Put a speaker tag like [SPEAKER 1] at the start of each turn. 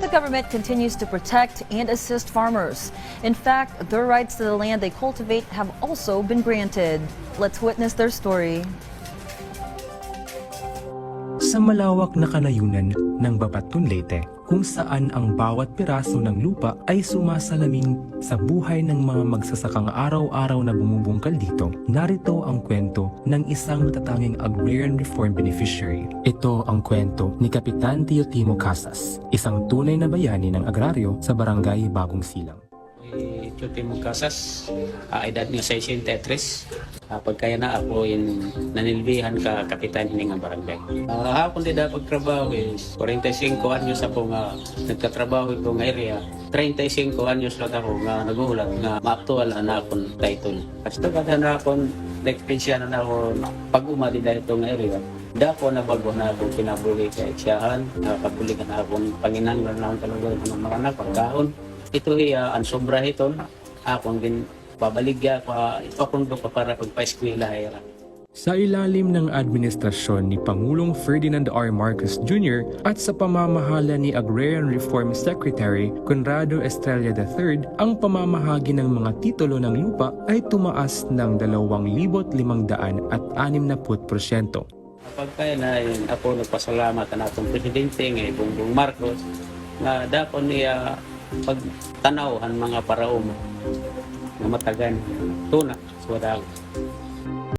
[SPEAKER 1] The government continues to protect and assist farmers. In fact, their rights to the land they cultivate have also been granted. Let's witness their story.
[SPEAKER 2] Sa malawak na kanayunan ng Babatun Leyte, kung saan ang bawat piraso ng lupa ay sumasalamin sa buhay ng mga magsasakang araw-araw na bumubungkal dito, narito ang kwento ng isang matatanging agrarian reform beneficiary. Ito ang kwento ni Kapitan Teotimo Casas, isang tunay na bayani ng agraryo sa barangay Bagong Silang.
[SPEAKER 3] Eh, Chuti Casas, ah, edad niya 63. Uh, pagkaya na ako in nanilbihan ka kapitan ini nga barangay. Ah, hapon di dapat trabaho is 45 anyos ako nga nagkatrabaho ko nga area. 35 anyos lang ako nga nagulat nga maaktual na akong title. Kasi kada na akong na-experience na ako pag umadi dahil ito nga area. Dako na bago na ako kinabuli kay siyahan, nakapuli ka na akong panginanglan na akong talaga ng mga anak, pagkaon. Ito iya, ang sobra ito, akong din babaligya pa, ipapundo pa para pagpa-eskwela hira.
[SPEAKER 2] Sa ilalim ng administrasyon ni Pangulong Ferdinand R. Marcos Jr. at sa pamamahala ni Agrarian Reform Secretary Conrado Estrella III, ang pamamahagi ng mga titulo ng lupa ay tumaas ng 2,500 at 60%.
[SPEAKER 3] Kapag kaya na yun, ako nagpasalamat na atong presidente nga Bongbong Marcos na dapat niya pagtanawhan mga paraon nga matagan tuna sa wadang.